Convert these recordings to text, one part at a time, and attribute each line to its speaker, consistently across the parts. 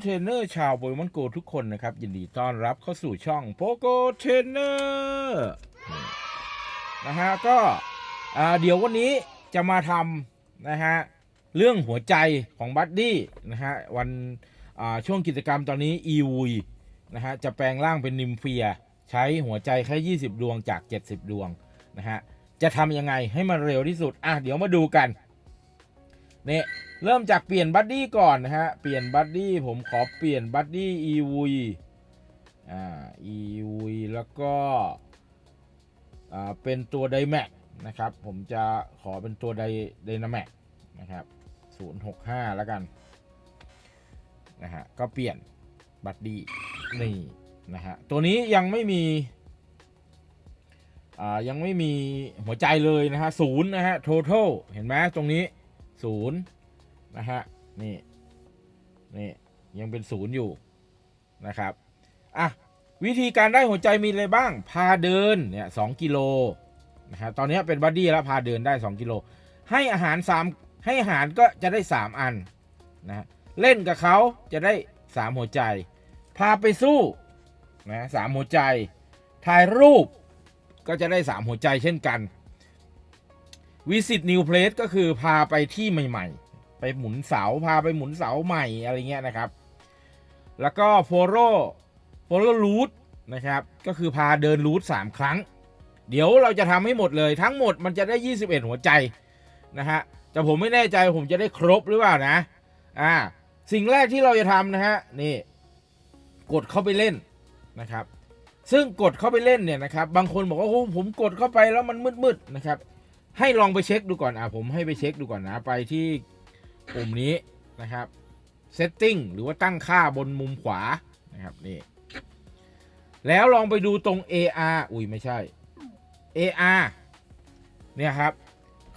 Speaker 1: เทรนเนอร์ชาวโปเกมอนโกทุกคนนะครับ ยินดีต้อนรับเข้าสู่ช่องโปโกเทรนเนอร์นะฮะก็เดี๋ยววันนี้จะมาทำนะฮะเรื่องหัวใจของบัดดี้นะฮะวันช่วงกิจกรรมตอนนี้อีวุยนะฮะจะแปลงร่างเป็นนิมเฟีย ใช้หัวใจแค่ 20 ดวงจาก 70 ดวงนะฮะจะทำยังไงให้มันเร็วที่สุดอะเดี๋ยวมาดูกันเนี่ย เริ่มจากเปลี่ยนบัดดี้ก่อนนะฮะ เปลี่ยนบัดดี้ผมขอเปลี่ยนบัดดี้อีวุยอ่าอีวุยแล้วก็อ่าเป็นตัวไดแม็กนะครับ ผมจะขอเป็นตัวไดไดนาแม็กนะครับ065 แล้วกันนะฮะก็เปลี่ยนบัดดี้นี่นะฮะตัวนี้ยังไม่มีอ่ายังไม่มีหัวใจเลยนะฮะศูนย์นะฮะ total เห็นไหมตรงนี้ศูนย์ นะฮะนี่นี่ยังเป็นศูนย์อยู่นะครับอะวิธีการได้หัวใจมีอะไรบ้าง พาเดินเนี่ยสองกิโลนะฮะตอนนี้เป็นบัดดี้แล้วพาเดินได้ 2 กิโล ให้อาหาร 3 ให้อาหารก็จะได้ 3 อันนะะเล่นกับเขาจะได้ 3 หัวใจ พาไปสู้นะสามหัวใจ ถ่ายรูปก็จะได้ 3 หัวใจเช่นกันวิสิตนิวเพลสก็คือพาไปที่ใหม่ ๆ ไปหมุนเสาพาไปหมุนเสาใหม่อะไรเงี้ยนะครับ แล้วก็โฟโรโฟโรรูทนะครับก็คือพาเดินรูท3ครั้ง เดี๋ยวเราจะทำให้หมดเลยทั้งหมดมันจะได้ 21 หัวใจนะฮะแต่ผมไม่แน่ใจผมจะได้ครบหรือเปล่านะอ่าสิ่งแรกที่เราจะทำนะฮะนี่กดเข้าไปเล่นนะครับ ซึ่งกดเข้าไปเล่นเนี่ยนะครับ บางคนบอกว่าโอ้ผมกดเข้าไปแล้วมันมืดๆนะครับ ให้ลองไปเช็คดูก่อนอะผมให้ไปเช็คดูก่อนนะไปที่ ปุ่มนี้นะครับ setting หรือว่าตั้งค่าบนมุมขวานะครับนี่แล้วลองไปดูตรง AR อุ้ยไม่ใช่ AR เนี่ยครับ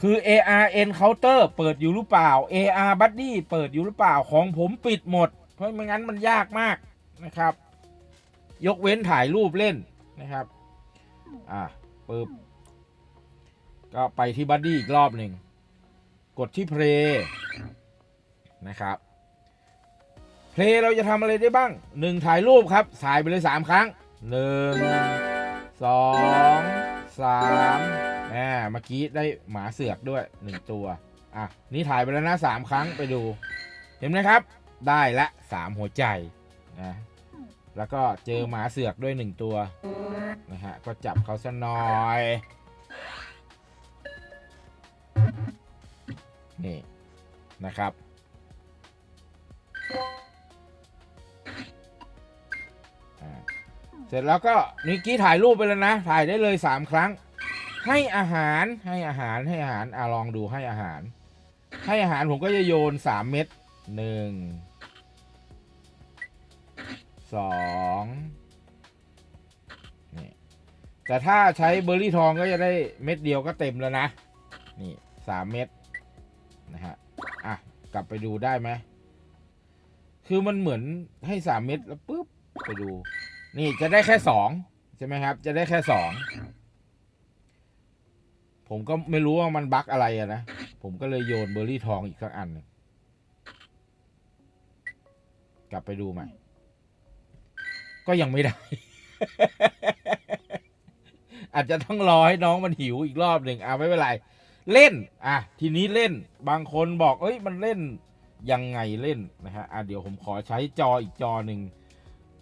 Speaker 1: คือ AR Encounter เปิดอยู่หรือเปล่า AR Buddy เปิดอยู่หรือเปล่าของผมปิดหมด เพราะไม่งั้นมันยากมากนะครับ ยกเว้นถ่ายรูปเล่นนะครับ อ่าปึ๊บก็ไปที่ Buddy อีกรอบหนึ่ง กดที่ Play นะครับ Play เราจะทำอะไรได้บ้างหนึ่งถ่ายรูปครับถ่ายไปเลย 3 ครั้งหนึ่งสองสามแหมเมื่อกี้ได้หมาเสือกด้วยหนึ่งตัว อะ นี่ถ่ายไปแล้วนะสามครั้งไปดู เห็นไหมครับ ได้ละสามหัวใจนะแล้วก็เจอหมาเสือกด้วยหนึ่งตัวนะฮะก็จับเขาซะหน่อยนี่นะครับ อ่าเสร็จแล้วก็นิกกี้ถ่ายรูปไปแล้วนะ ถ่ายได้เลยสามครั้ง ให้อาหารให้อาหารให้อาหารอะลองดูให้อาหาร ให้อาหารผมก็จะโยนสามเม็ดหนึ่งสองนี่แต่ถ้าใช้เบอร์รี่ทองก็จะได้เม็ดเดียวก็เต็มแล้วนะ นี่สามเม็ดนะฮะ อะ กลับไปดูได้ไหม คือมันเหมือนให้สามเม็ดแล้วปุ๊บไปดู นี่จะได้แค่สองใช่ไหมครับ จะได้แค่สองผมก็ไม่รู้ว่ามันบั๊กอะไรอะนะ ผมก็เลยโยนเบอร์รี่ทองอีกสักอันหนึ่งกลับไปดูใหม่ ก็ยังไม่ได้ อาจจะต้องรอให้น้องมันหิวอีกรอบหนึ่งอะไม่เป็นไร เล่น อะ ทีนี้เล่น บางคนบอก เอ้ย มันเล่น ยังไงเล่นนะฮะอะเดี๋ยวผมขอใช้จออีกจอหนึ่ง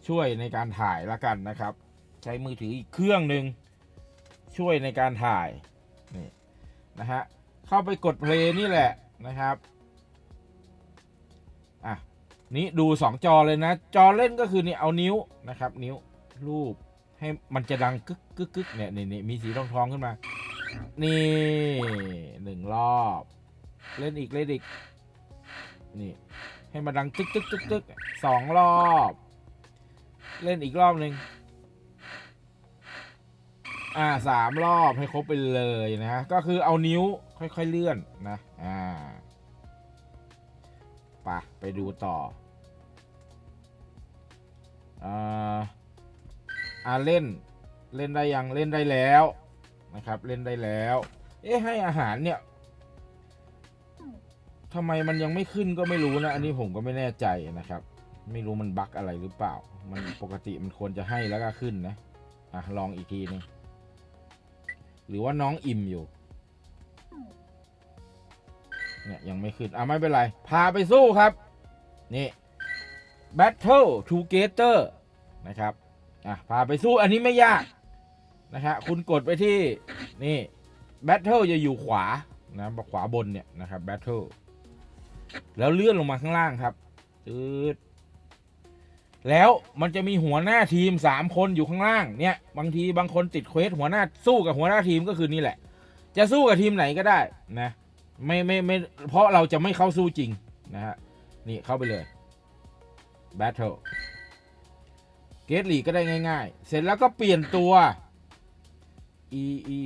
Speaker 1: ช่วยในการถ่ายละกันนะครับ ใช้มือถืออีกเครื่องหนึ่งช่วยในการถ่ายนี่นะฮะเข้าไปกดเพลย์นี่แหละนะครับอะนี้ดูสองจอเลยนะ จอเล่นก็คือนี่เอานิ้วนะครับ นิ้วรูปให้มันจะดังกึกกึกกึกเนี่ยนี่นี่มีสีทองทองขึ้นมา นี่หนึ่งรอบ เล่นอีกเล่นอีก นี่ให้มันดังตึกตึกตึกตึกสองรอบ เล่นอีกรอบหนึ่งอ่าสามรอบให้ครบไปเลยนะ ก็คือเอานิ้วค่อยๆเลื่อนนะ อ่าปะไปดูต่ออ่าอ่าเล่นเล่นได้ยังเล่นได้แล้วนะครับ เล่นได้แล้ว เอ๊ะให้อาหารเนี่ย ทำไมมันยังไม่ขึ้นก็ไม่รู้นะ อันนี้ผมก็ไม่แน่ใจนะครับ ไม่รู้มันบั๊กอะไรหรือเปล่า มันปกติมันควรจะให้แล้วก็ขึ้นนะ อะลองอีกทีหนึงหรือว่าน้องอิ่มอยู่ เนี่ยยังไม่ขึ้น อะไม่เป็นไร พาไปสู้ครับ นี่ Battle Together นะครับ อะพาไปสู้อันนี้ไม่ยากนะฮะคุณกดไปที่นี่ Battle จะอยู่ขวานะขวาบนเนี่ยนะครับ Battle แล้วเลื่อนลงมาข้างล่างครับจืดแล้วมันจะมีหัวหน้าทีมสามคนอยู่ข้างล่างเนี่ย บางทีบางคนติดเควสหัวหน้าสู้กับหัวหน้าทีมก็คือนี่แหละ จะสู้กับทีมไหนก็ได้นะไม่ไม่ไม่เพราะเราจะไม่เข้าสู้จริงนะฮะนี่เข้าไปเลย Battle เกตลีก็ได้ง่าย ๆ เสร็จแล้วก็เปลี่ยนตัว e e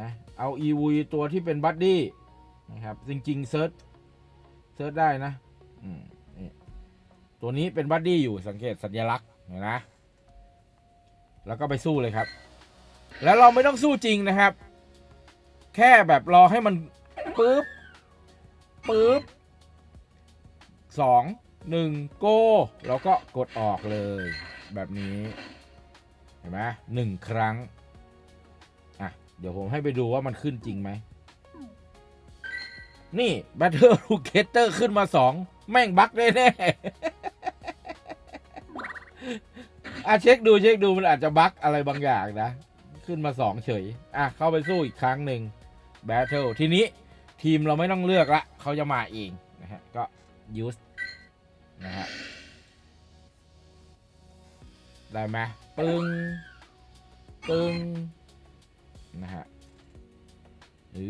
Speaker 1: นะ เอา e v ตัวที่เป็นบัดดี้นะครับ จริงๆเซิร์ช เซิร์ชได้นะอืมนี่ตัวนี้เป็นบัดดี้อยู่สังเกตสัญลักษณ์เห็นนะแล้วก็ไปสู้เลยครับ แล้วเราไม่ต้องสู้จริงนะครับ แค่แบบรอให้มันปึ๊บปึ๊บสองหนึ่งโก้เราก็กดออกเลย แบบนี้เห็นไหมหนึ่งครั้งอะเดี๋ยวผมให้ไปดูว่ามันขึ้นจริงไหม นี่ Battle Together ขึ้นมาสองแม่งบั๊กแน่ๆอะเช็คดูเช็คดูมันอาจจะบั๊กอะไรบางอย่างนะ ขึ้นมาสองเฉย อะ เข้าไปสู้อีกครั้งหนึ่ง Battle ทีนี้ทีมเราไม่ต้องเลือกละเขาจะมาเองนะฮะ ก็ use นะฮะ ได้ไหมปึ้ง ปึ้ง นะฮะอื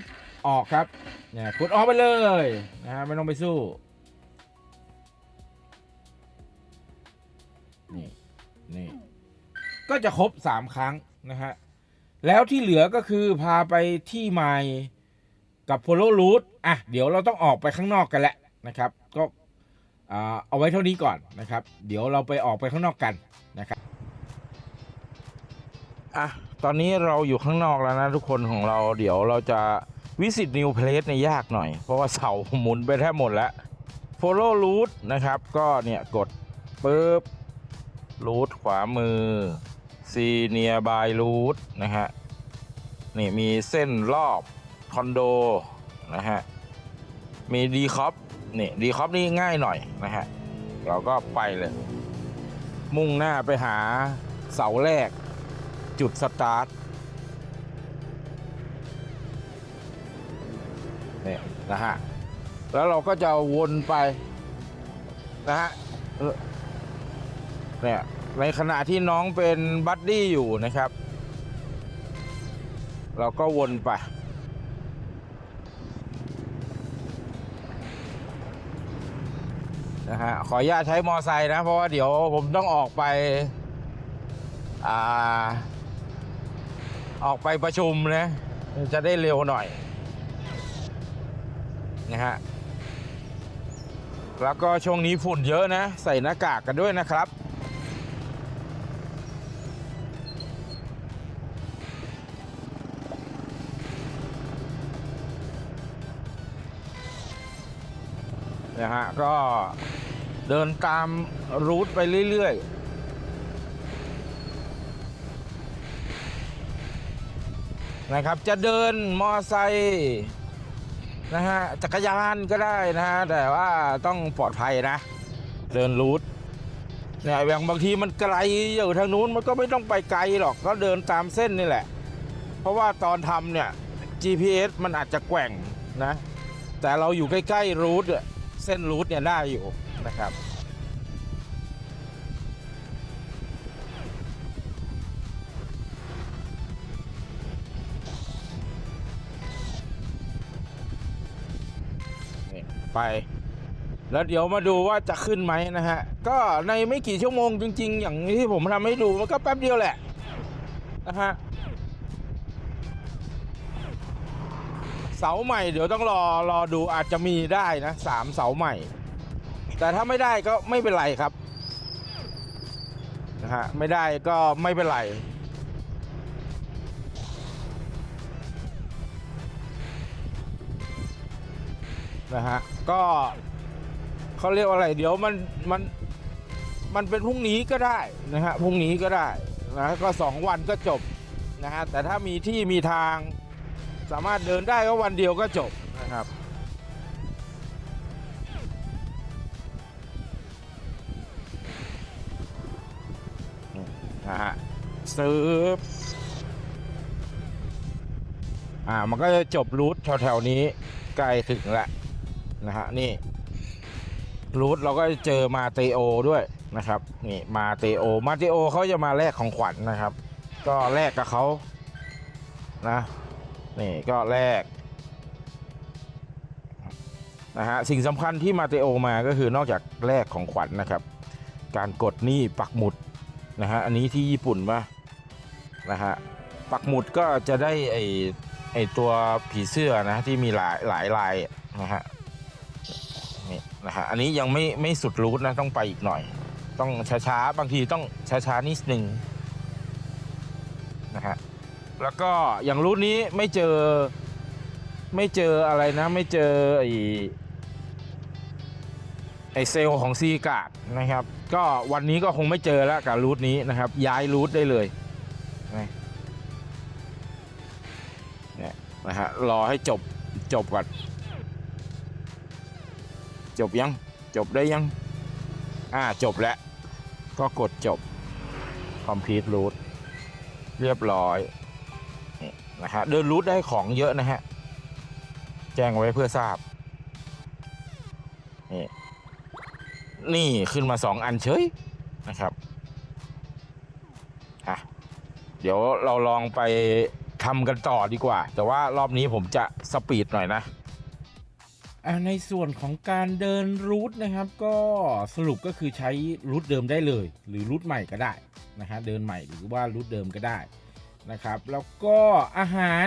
Speaker 1: บ ออกครับเนี่ยกดออกไปเลยนะฮะไม่ต้องไปสู้นี่นี่ก็จะครบสามครั้งนะฮะแล้วที่เหลือก็คือพาไปที่ใหม่กับโพโลรูทอะเดี๋ยวเราต้องออกไปข้างนอกกันแหละนะครับ ก็อ่าเอาไว้เท่านี้ก่อนนะครับ เดี๋ยวเราไปออกไปข้างนอกกันนะครับอะตอนนี้เราอยู่ข้างนอกแล้วนะทุกคนของเราเดี๋ยวเราจะ วิสิตนิวเพลสในยยากหน่อย เพราะว่าเสาหมุนไปแทบหมดแล้ว follow route นะครับ ก็เนี่ยกดปุ๊บ route ขวามือ see nearby route นะฮะนี่มีเส้นรอบคอนโดนะฮะมีดีคอปนี่ดีคอปนี่ง่ายหน่อยนะฮะเราก็ไปเลย มุ่งหน้าไปหาเสาแรกจุดสตาร์ท นะฮะแล้วเราก็จะวนไปนะฮะเออเนี่ยในขณะที่น้องเป็นบัดดี้อยู่นะครับ เราก็วนไป นะฮะขออนุญาตใช้มอไซค์นะ เพราะว่าเดี๋ยวผมต้องออกไป อ่า ออกไปประชุมนะ จะได้เร็วหน่อย นะฮะแล้วก็ช่วงนี้ฝุ่นเยอะนะ ใส่หน้ากากกันด้วยนะครับ นะฮะ ก็เดินตามรูทไปเรื่อยๆนะครับ จะเดินมอไซค์ นะฮะจักรยานก็ได้นะฮะแต่ว่าต้องปลอดภัยนะ เดินรูทเนี่ยอย่างบางทีมันไกลอยู่ทางนู้นมันก็ไม่ต้องไปไกลหรอกก็เดินตามเส้นนี่แหละ เพราะว่าตอนทำเนี่ย GPS มันอาจจะแกว่งนะ แต่เราอยู่ใกล้ๆรูทเส้นรูทเนี่ยได้อยู่นะครับ ไป แล้วเดี๋ยวมาดูว่าจะขึ้นไหมนะฮะ ก็ในไม่กี่ชั่วโมงจริง ๆ อย่างที่ผมทำให้ดูมันก็แป๊บเดียวแหละนะฮะเสาใหม่เดี๋ยวต้องรอรอดูอาจจะมีได้นะสามเสาใหม่ แต่ถ้าไม่ได้ก็ไม่เป็นไรครับนะฮะไม่ได้ก็ไม่เป็นไรนะฮะ ก็เขาเรียกว่าอะไร เดี๋ยวมันมันมันเป็นพรุ่งนี้ก็ได้นะฮะพรุ่งนี้ก็ได้นะก็สองวันก็จบนะฮะแต่ถ้ามีที่มีทางสามารถเดินได้ก็วันเดียวก็จบนะครับนะฮะซื้ออ่ามันก็จะจบรูทแถวๆนี้ใกล้ถึงแล้ว นะฮะนี่รูทเราก็จะเจอมาเตโอด้วยนะครับนี่มาเตโอมาเตโอเขาจะมาแลกของขวัญนะครับ ก็แลกกับเขานะนี่ก็แลกนะฮะสิ่งสำคัญที่มาเตโอมาก็คือนอกจากแลกของขวัญนะครับ การกดนี่ปักหมุดนะฮะอันนี้ที่ญี่ปุ่นปะนะฮะปักหมุดก็จะได้ไอไอตัวผีเสื้อนะที่มีหลายหลายลายนะฮะะฮะอันนี้ยังไม่ไม่สุดรูทนะต้องไปอีกหน่อย ต้องช้าๆบางทีต้องช้าๆนิดนึงนะฮะแล้วก็อย่างรูทนี้ไม่เจอไม่เจออะไรนะ ไม่เจอไอไอเซลของซีกาดนะครับ ก็วันนี้ก็คงไม่เจอแล้วกับรูทนี้นะครับ ย้ายรูทได้เลยนะเนี่ยนะฮะรอให้จบจบก่อน จบยัง จบได้ยัง อ่าจบแล้ว ก็กดจบ complete route เรียบร้อยนะฮะเดินรูทได้ของเยอะนะฮะ แจ้งไว้เพื่อทราบ นี่นี่ขึ้นมาสองอันเฉยนะครับอะเดี๋ยวเราลองไปทำกันต่อดีกว่า แต่ว่ารอบนี้ผมจะสปีดหน่อยนะ ในส่วนของการเดินรูทนะครับ ก็สรุปก็คือใช้รูทเดิมได้เลย หรือรูทใหม่ก็ได้นะฮะเดินใหม่หรือว่ารูทเดิมก็ได้นะครับแล้วก็อาหาร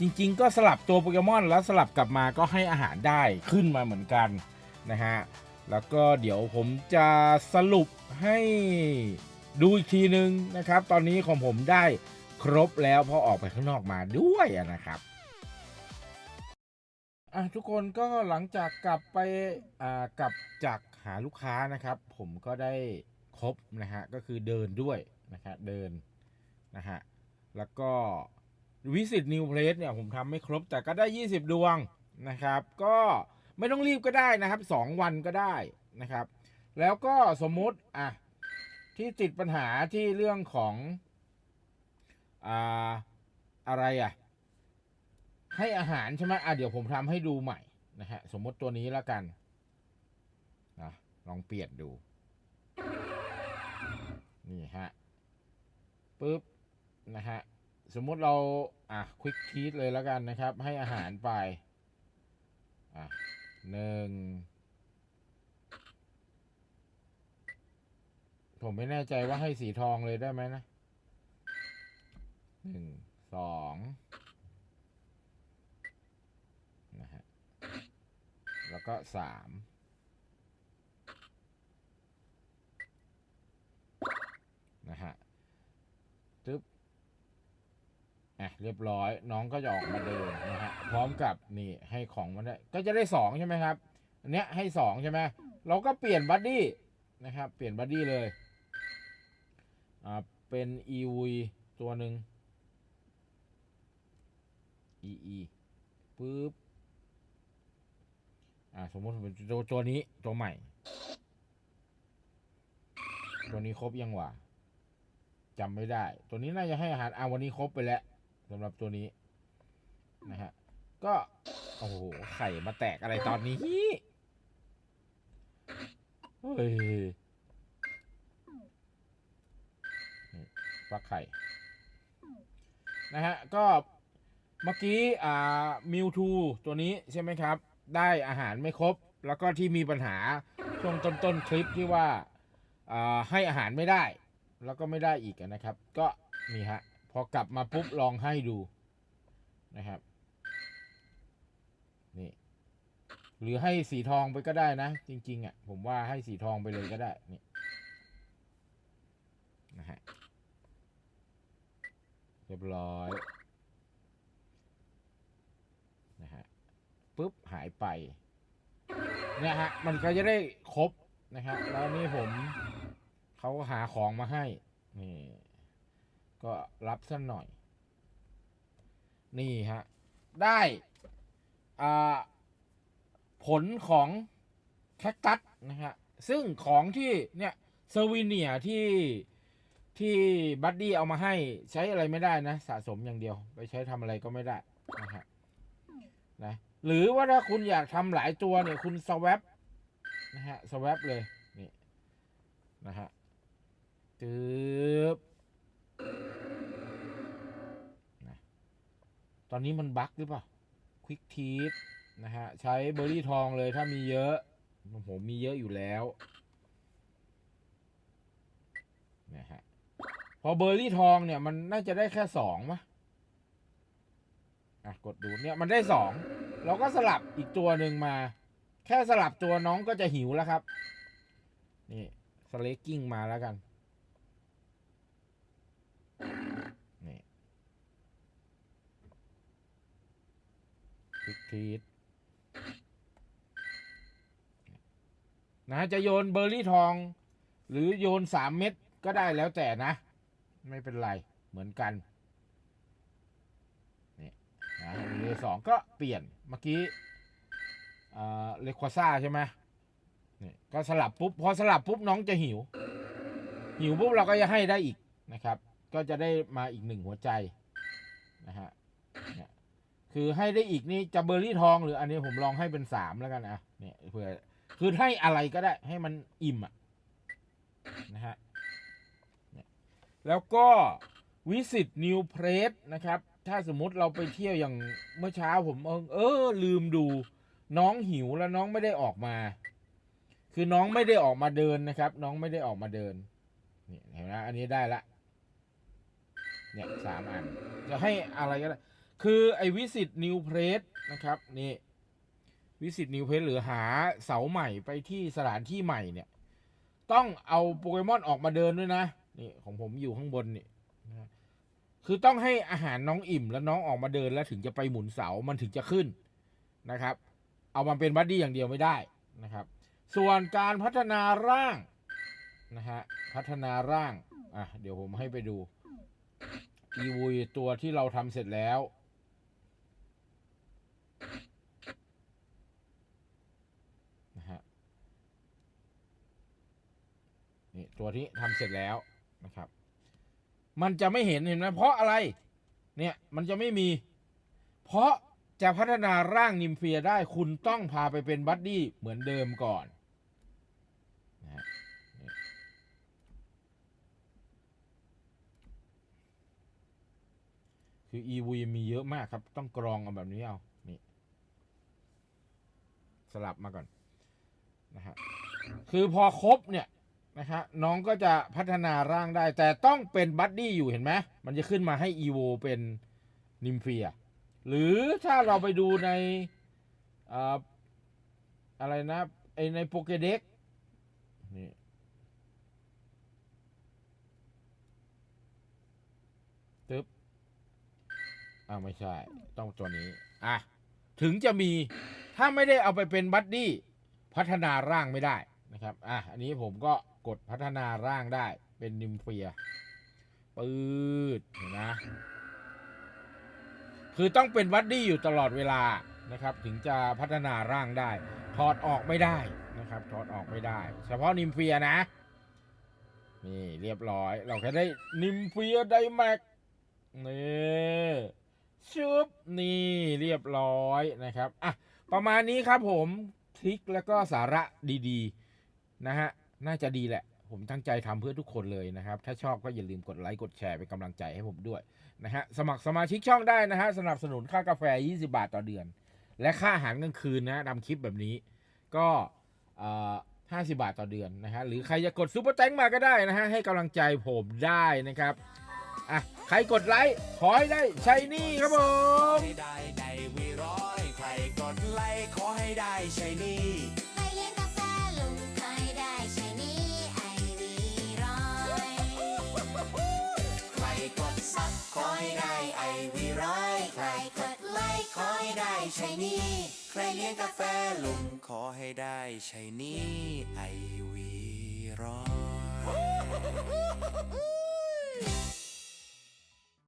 Speaker 1: จริง ๆ ก็สลับตัวโปเกมอนแล้วสลับกลับมาก็ให้อาหารได้ขึ้นมาเหมือนกันนะฮะแล้วก็เดี๋ยวผมจะสรุปให้ดูอีกทีนึงนะครับ ตอนนี้ของผมได้ครบแล้วพอออกไปข้างนอกมาด้วยอะนะครับ อะทุกคนก็หลังจากกลับไปอ่ากลับจากหาลูกค้านะครับ ผมก็ได้ครบนะฮะก็คือเดินด้วยนะครับเดินนะฮะแล้วก็วิสิตนิวเพลสเนี่ยผมทำไม่ครบแต่ก็ได้ 20 ดวงนะครับ ก็ไม่ต้องรีบก็ได้นะครับ 2 วันก็ได้นะครับ แล้วก็สมมุติอะที่ติดปัญหาที่เรื่องของอ่าอะไรอะ ให้อาหารใช่ไหมอะเดี๋ยวผมทำให้ดูใหม่นะฮะ สมมติตัวนี้แล้วกันนะลองเปลี่ยนดู นี่ฮะปุ๊บนะฮะ สมมติเรา อะควิกทีสเลยแล้วกันนะครับ ให้อาหารไป อะหนึ่งผมไม่แน่ใจว่าให้สีทองเลยได้ไหมนะหนึ่งสองนะฮะ แล้วก็สามนะฮะตึ๊บอะเรียบร้อยน้องก็จะออกมาเดินนะฮะพร้อมกับนี่ให้ของมันได้ก็จะได้สองใช่ไหมครับอันเนี้ยให้สองใช่ไหมเราก็เปลี่ยนบัดดี้นะครับ เปลี่ยนบัดดี้เลยอ่าเป็นอีวีตัวหนึ่ง e e ปึ๊บ อ่า สมมติเป็นตัวตัวนี้ตัวใหม่ ตัวนี้ครบยังวะจำไม่ได้ ตัวนี้น่าจะให้อาหารอ่าวันนี้ครบไปแล้วสำหรับตัวนี้ นะฮะ ก็ โอ้โห ไข่มาแตกอะไรตอนนี้เฮ้ยฟักไข่ นะฮะ ก็เมื่อกี้ อ่า มิวทูตัวนี้ใช่ไหมครับ ได้อาหารไม่ครบ แล้วก็ที่มีปัญหาช่วงต้นๆคลิปที่ว่าให้อาหารไม่ได้ แล้วก็ไม่ได้อีกนะครับ ก็นี่ฮะพอกลับมาปุ๊บลองให้ดูนะครับนี่หรือให้สีทองไปก็ได้นะ จริง ๆ อะ ผมว่าให้สีทองไปเลยก็ได้นี่นะฮะเรียบร้อย นะฮะ ปุ๊บหายไปเนี่ยฮะมันก็จะได้ครบนะฮะแล้วนี่ผมเขาหาของมาให้นี่ก็รับสักหน่อย นี่ฮะ ได้อ่าผลของแคคตัสนะฮะ ซึ่งของที่เนี่ยเซอร์วิเนียที่ที่บัดดี้เอามาให้ใช้อะไรไม่ได้นะ สะสมอย่างเดียว ไปใช้ทำอะไรก็ไม่ได้นะฮะนะ หรือว่าถ้าคุณอยากทำหลายตัวเนี่ยคุณสว a ปนะฮะสว a ปเลยนี่นะฮะตึบนะตอนนี้มันบั๊กหรือเปล่าควิกทีสนะฮะใช้เบอร์รี่ทองเลยถ้ามีเยอะโอ้โหมีเยอะอยู่แล้วนะฮะพอเบอร์รี่ทองเนี่ยมันน่าจะได้แค่สองมะ อะกดดูเนี่ยมันได้สองเราก็สลับอีกตัวหนึ่งมา แค่สลับตัวน้องก็จะหิวแล้วครับ นี่สเลกกิ้งมาแล้วกันนี่คลิกทีดนะจะโยนเบอร์รี่ทอง หรือโยนสามเม็ดก็ได้แล้วแต่นะ ไม่เป็นไรเหมือนกัน นะเรือสองก็เปลี่ยนเมื่อกี้เลควาซ่าใช่ไหมนี่ก็สลับปุ๊บพอสลับปุ๊บน้องจะหิว หิวปุ๊บเราก็จะให้ได้อีกนะครับ ก็จะได้มาอีกหนึ่งหัวใจนะฮะนี่คือให้ได้อีกนี่จะเบอร์รี่ทองหรืออันนี้ผมลองให้เป็นสามแล้วกันอะเนี่ยเผื่อคือให้อะไรก็ได้ให้มันอิ่มอะนะฮะแล้วก็วิสิตนิวเพรสนะครับ ถ้าสมมติเราไปเที่ยวอย่างเมื่อเช้าผมเออเออ ลืมดู น้องหิวแล้วน้องไม่ได้ออกมา คือน้องไม่ได้ออกมาเดินนะครับ น้องไม่ได้ออกมาเดินนี่เห็นไหมอันนี้ได้ละ เนี่ยสามอัน จะให้อะไรก็ได้ คือไอ้วิสิตนิวเพรสนะครับ นี่วิสิตนิวเพรสหรือหาเสาใหม่ไปที่สถานที่ใหม่เนี่ย ต้องเอาโปเกมอนออกมาเดินด้วยนะ นี่ของผมอยู่ข้างบนนี่ คือต้องให้อาหารน้องอิ่มแล้วน้องออกมาเดินแล้วถึงจะไปหมุนเสา มันถึงจะขึ้นนะครับ เอามาเป็นบัดดี้อย่างเดียวไม่ได้นะครับ ส่วนการพัฒนาร่างนะฮะพัฒนาร่างอะเดี๋ยวผมให้ไปดูอีวุยตัวที่เราทำเสร็จแล้วนะฮะนี่ตัวที่ทำเสร็จแล้วนะครับ มันจะไม่เห็นเห็นไหมเพราะอะไร เนี่ยมันจะไม่มี เพราะจะพัฒนาร่างนิมเฟียได้คุณต้องพาไปเป็นบัดดี้เหมือนเดิมก่อนนะฮะคืออีวีมีเยอะมากครับ ต้องกรองเอาแบบนี้เอา นี่ สลับมาก่อนนะฮะ คือพอครบเนี่ย นะฮะน้องก็จะพัฒนาร่างได้ แต่ต้องเป็นบัดดี้อยู่เห็นไหมมันจะขึ้นมาให้อีโวเป็นนิมเฟีย หรือถ้าเราไปดูในอ่าอะไรนะไอในโปเกเด็กนี่ตึ๊บอ้าวไม่ใช่ ต้องตัวนี้ อะ ถึงจะมีถ้าไม่ได้เอาไปเป็นบัดดี้ พัฒนาร่างไม่ได้นะครับ อะ อันนี้ผมก็ กดพัฒนาร่างได้เป็นนิมเฟีย ปืดเห็นนะคือต้องเป็นวัดดี้อยู่ตลอดเวลานะครับ ถึงจะพัฒนาร่างได้ ถอดออกไม่ได้นะครับถอดออกไม่ได้ เฉพาะนิมเฟียนะ นี่เรียบร้อย เราแค่ได้นิมเฟียไดแม็กนี่ชุบนี่เรียบร้อยนะครับอะประมาณนี้ครับผมทริคแล้วก็สาระดี ๆ นะฮะ น่าจะดีแหละ ผมตั้งใจทำเพื่อทุกคนเลยนะครับ ถ้าชอบก็อย่าลืมกดไลค์กดแชร์เป็นกำลังใจให้ผมด้วยนะฮะสมัครสมาชิกช่องได้นะฮะสนับสนุนค่ากาแฟ 20 บาทต่อเดือน และค่าอาหารกลางคืนนะทำคลิปแบบนี้ ก็เอ่อ50บาทต่อเดือนนะฮะหรือใครจะกดซูเปอร์แตงมาก็ได้นะฮะให้กำลังใจผมได้นะครับอะใครกดไลค์ขอให้ได้ใช้หนี่ครับผม
Speaker 2: ใครกดไลค์ขอให้ได้ใช่นี่
Speaker 3: ใช้นี่
Speaker 2: ใครเลี้ยงกาแฟลุงขอให้ได้ชัยนี่ไอวีร้อย